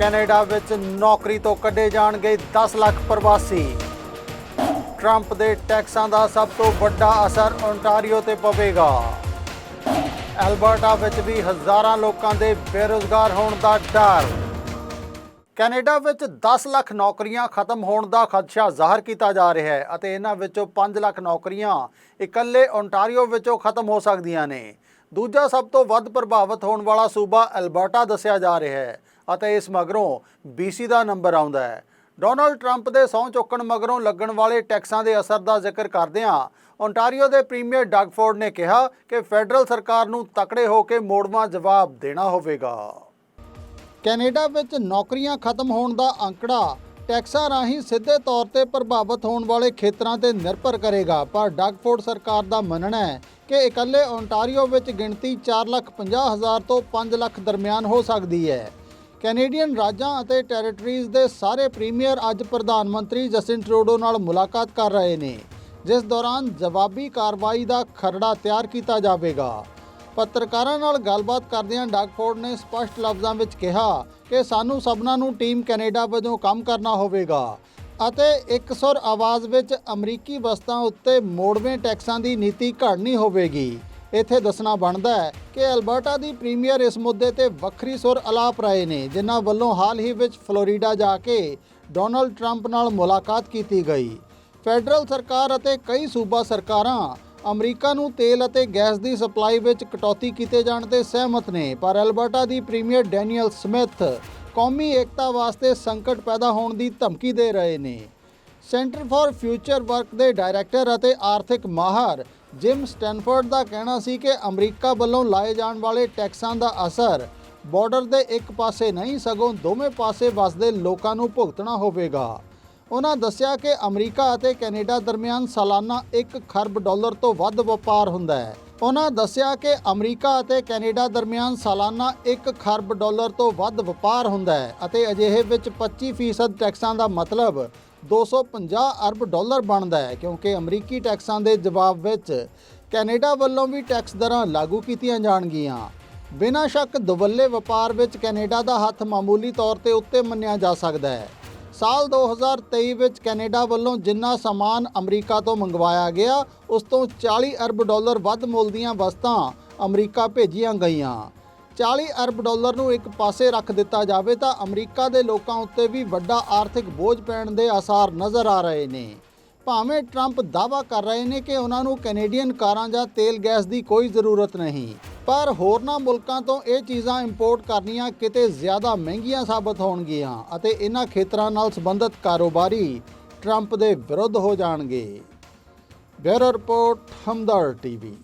Canada ਵਿੱਚ ਨੌਕਰੀ ਤੋਂ ਕੱਢੇ ਜਾਣਗੇ 10 ਲੱਖ ਪ੍ਰਵਾਸੀ। ਟਰੰਪ ਦੇ ਟੈਕਸਾਂ ਦਾ ਸਭ ਤੋਂ ਵੱਡਾ ਅਸਰ ਓਨਟਾਰੀਓ ਤੇ ਪਵੇਗਾ। ਐਲਬਰਟਾ ਵਿੱਚ ਵੀ ਹਜ਼ਾਰਾਂ ਲੋਕਾਂ ਦੇ ਬੇਰੁਜ਼ਗਾਰ ਹੋਣ ਦਾ ਡਰ। ਕੈਨੇਡਾ ਵਿੱਚ 10 ਲੱਖ ਨੌਕਰੀਆਂ ਖਤਮ ਹੋਣ ਦਾ ਖਦਸ਼ਾ ਜ਼ਾਹਰ ਕੀਤਾ ਜਾ ਰਿਹਾ ਹੈ ਅਤੇ ਇਹਨਾਂ ਵਿੱਚੋਂ 5 ਲੱਖ ਨੌਕਰੀਆਂ ਇਕੱਲੇ ਓਨਟਾਰੀਓ ਵਿੱਚੋਂ ਖਤਮ ਹੋ ਸਕਦੀਆਂ ਨੇ। ਦੂਜਾ ਸਭ ਤੋਂ ਵੱਧ ਪ੍ਰਭਾਵਿਤ ਹੋਣ ਵਾਲਾ ਸੂਬਾ ਐਲਬਰਟਾ ਦੱਸਿਆ ਜਾ ਰਿਹਾ ਹੈ। ਅਤੇ ਇਸ ਮਗਰੋਂ BC ਦਾ ਨੰਬਰ ਆਉਂਦਾ ਹੈ। ਡੋਨਲਡ ਟਰੰਪ ਦੇ ਸਹੁੰ ਚੁੱਕਣ ਮਗਰੋਂ ਲੱਗਣ ਵਾਲੇ ਟੈਕਸਾਂ ਦੇ ਅਸਰ ਦਾ ਜ਼ਿਕਰ ਕਰਦਿਆਂ ਓਨਟਾਰੀਓ ਦੇ ਪ੍ਰੀਮੀਅਰ ਡਗ ਫੋਰਡ ਨੇ ਕਿਹਾ ਕਿ ਫੈਡਰਲ ਸਰਕਾਰ ਨੂੰ ਤਕੜੇ ਹੋ ਕੇ ਮੋੜਵਾਂ ਜਵਾਬ ਦੇਣਾ ਹੋਵੇਗਾ। ਕੈਨੇਡਾ ਵਿੱਚ ਨੌਕਰੀਆਂ ਖਤਮ ਹੋਣ ਦਾ ਅੰਕੜਾ ਟੈਕਸਾਂ ਰਾਹੀਂ ਸਿੱਧੇ ਤੌਰ ਤੇ ਪ੍ਰਭਾਵਿਤ ਹੋਣ ਵਾਲੇ ਖੇਤਰਾਂ ਤੇ ਨਿਰਭਰ ਕਰੇਗਾ। ਪਰ ਡਗਫੋਰਡ ਸਰਕਾਰ ਦਾ ਮੰਨਣਾ ਹੈ ਕਿ ਇਕੱਲੇ ਓਨਟਾਰੀਓ ਵਿੱਚ ਗਿਣਤੀ 4,50,000 ਤੋਂ 5 ਲੱਖ ਦਰਮਿਆਨ ਹੋ ਸਕਦੀ ਹੈ। ਕੈਨੇਡੀਅਨ ਰਾਜਾਂ ਅਤੇ ਟੈਰੀਟਰੀਜ਼ ਦੇ ਸਾਰੇ ਪ੍ਰੀਮੀਅਰ ਅੱਜ ਪ੍ਰਧਾਨ ਮੰਤਰੀ ਜਸਟਿਨ ਟਰੂਡੋ ਨਾਲ ਮੁਲਾਕਾਤ ਕਰ ਰਹੇ ਨੇ, ਜਿਸ ਦੌਰਾਨ ਜਵਾਬੀ ਕਾਰਵਾਈ ਦਾ ਖਰੜਾ ਤਿਆਰ ਕੀਤਾ ਜਾਵੇਗਾ। ਪੱਤਰਕਾਰਾਂ ਨਾਲ ਗੱਲਬਾਤ ਕਰਦਿਆਂ ਡਗਫੋਰਡ ਨੇ ਸਪਸ਼ਟ ਲਫ਼ਜ਼ਾਂ ਵਿੱਚ ਕਿਹਾ ਕਿ ਸਾਨੂੰ ਸਭਨਾਂ ਨੂੰ ਟੀਮ ਕੈਨੇਡਾ ਵਜੋਂ ਕੰਮ ਕਰਨਾ ਹੋਵੇਗਾ ਅਤੇ ਇੱਕ ਸੁਰ ਆਵਾਜ਼ ਵਿੱਚ ਅਮਰੀਕੀ ਵਸਤਾਂ ਉੱਤੇ ਮੋੜਵੇਂ ਟੈਕਸਾਂ ਦੀ ਨੀਤੀ ਘੜਨੀ ਹੋਵੇਗੀ। ਇੱਥੇ ਦੱਸਣਾ ਬਣਦਾ ਹੈ ਕਿ ਅਲਬਰਟਾ ਦੀ ਪ੍ਰੀਮੀਅਰ ਇਸ ਮੁੱਦੇ ਤੇ ਵੱਖਰੀ ਸੁਰ ਅਲਾਪ ਰਹੇ ਨੇ, ਜਿਨ੍ਹਾਂ ਵੱਲੋਂ ਹਾਲ ਹੀ ਵਿੱਚ ਫਲੋਰੀਡਾ ਜਾ ਕੇ ਡੋਨਲਡ ਟਰੰਪ ਨਾਲ ਮੁਲਾਕਾਤ ਕੀਤੀ ਗਈ। ਫੈਡਰਲ ਸਰਕਾਰ ਅਤੇ ਕਈ ਸੂਬਾ ਸਰਕਾਰਾਂ ਅਮਰੀਕਾ ਨੂੰ ਤੇਲ ਅਤੇ ਗੈਸ ਦੀ ਸਪਲਾਈ ਵਿੱਚ ਕਟੌਤੀ ਕੀਤੇ ਜਾਣ ਤੇ ਸਹਿਮਤ ਨੇ, ਪਰ ਅਲਬਰਟਾ ਦੀ ਪ੍ਰੀਮੀਅਰ ਡੈਨੀਅਲ ਸਮਿਥ ਕੌਮੀ ਏਕਤਾ ਵਾਸਤੇ ਸੰਕਟ ਪੈਦਾ ਹੋਣ ਦੀ ਧਮਕੀ ਦੇ ਰਹੇ ਨੇ। ਸੈਂਟਰ ਫਾਰ ਫਿਊਚਰ ਵਰਕ ਦੇ ਡਾਇਰੈਕਟਰ ਅਤੇ ਆਰਥਿਕ ਮਾਹਰ ਜਿਮ ਸਟੈਨਫੋਰਡ ਦਾ ਕਹਿਣਾ ਸੀ ਕਿ ਅਮਰੀਕਾ ਵੱਲੋਂ ਲਾਏ ਜਾਣ ਵਾਲੇ ਟੈਕਸਾਂ ਦਾ ਅਸਰ ਬਾਰਡਰ ਦੇ ਇੱਕ ਪਾਸੇ ਨਹੀਂ, ਸਗੋਂ ਦੋਵੇਂ ਪਾਸੇ ਵਸਦੇ ਲੋਕਾਂ ਨੂੰ ਭੁਗਤਣਾ ਹੋਵੇਗਾ। ਉਹਨਾਂ ਦੱਸਿਆ ਕਿ ਅਮਰੀਕਾ ਅਤੇ ਕੈਨੇਡਾ ਦਰਮਿਆਨ ਸਾਲਾਨਾ 1 ਖਰਬ ਡਾਲਰ ਤੋਂ ਵੱਧ ਵਪਾਰ ਹੁੰਦਾ ਹੈ। ਉਹਨਾਂ ਦੱਸਿਆ ਕਿ ਅਮਰੀਕਾ ਅਤੇ ਕੈਨੇਡਾ ਦਰਮਿਆਨ ਸਾਲਾਨਾ 1 ਖਰਬ ਡਾਲਰ ਤੋਂ ਵੱਧ ਵਪਾਰ ਹੁੰਦਾ ਹੈ ਅਤੇ ਅਜਿਹੇ ਵਿੱਚ 25% ਟੈਕਸਾਂ ਦਾ ਮਤਲਬ 250 ਅਰਬ ਡਾਲਰ ਬਣਦਾ ਹੈ ਕਿਉਂਕਿ ਅਮਰੀਕੀ ਟੈਕਸਾਂ ਦੇ ਜਵਾਬ ਵਿੱਚ ਕੈਨੇਡਾ ਵੱਲੋਂ ਵੀ ਟੈਕਸ ਦਰਾਂ ਲਾਗੂ ਕੀਤੀਆਂ ਜਾਣਗੀਆਂ। ਬਿਨਾਂ ਸ਼ੱਕ ਦੁਵੱਲੇ ਵਪਾਰ ਵਿੱਚ ਕੈਨੇਡਾ ਦਾ ਹੱਥ ਮਾਮੂਲੀ ਤੌਰ ਤੇ ਉੱਤੇ ਮੰਨਿਆ ਜਾ ਸਕਦਾ ਹੈ। ਸਾਲ 2023 ਵਿੱਚ ਕੈਨੇਡਾ ਵੱਲੋਂ ਜਿੰਨਾ ਸਮਾਨ ਅਮਰੀਕਾ ਤੋਂ ਮੰਗਵਾਇਆ ਗਿਆ, ਉਸ ਤੋਂ 40 ਅਰਬ ਡਾਲਰ ਵੱਧ ਮੁੱਲ ਦੀਆਂ ਵਸਤਾਂ ਅਮਰੀਕਾ ਭੇਜੀਆਂ ਗਈਆਂ। 40 ਅਰਬ ਡਾਲਰ ਨੂੰ ਇੱਕ ਪਾਸੇ ਰੱਖ ਦਿੱਤਾ ਜਾਵੇ ਤਾਂ ਅਮਰੀਕਾ ਦੇ ਲੋਕਾਂ ਉੱਤੇ ਵੀ ਵੱਡਾ ਆਰਥਿਕ ਬੋਝ ਪੈਣ ਦੇ ਆਸਾਰ ਨਜ਼ਰ ਆ ਰਹੇ ਨੇ। ਭਾਵੇਂ ਟਰੰਪ ਦਾਅਵਾ ਕਰ ਰਹੇ ਨੇ ਕਿ ਉਹਨਾਂ ਨੂੰ ਕੈਨੇਡੀਅਨ ਕਾਰਾਂ ਜਾਂ ਤੇਲ ਗੈਸ ਦੀ ਕੋਈ ਜ਼ਰੂਰਤ ਨਹੀਂ, ਪਰ ਹੋਰਨਾਂ ਮੁਲਕਾਂ ਤੋਂ ਇਹ ਚੀਜ਼ਾਂ ਇੰਪੋਰਟ ਕਰਨੀਆਂ ਕਿਤੇ ਜ਼ਿਆਦਾ ਮਹਿੰਗੀਆਂ ਸਾਬਤ ਹੋਣਗੀਆਂ ਅਤੇ ਇਹਨਾਂ ਖੇਤਰਾਂ ਨਾਲ ਸੰਬੰਧਿਤ ਕਾਰੋਬਾਰੀ ਟਰੰਪ ਦੇ ਵਿਰੁੱਧ ਹੋ ਜਾਣਗੇ। Bureau report Hamdard TV.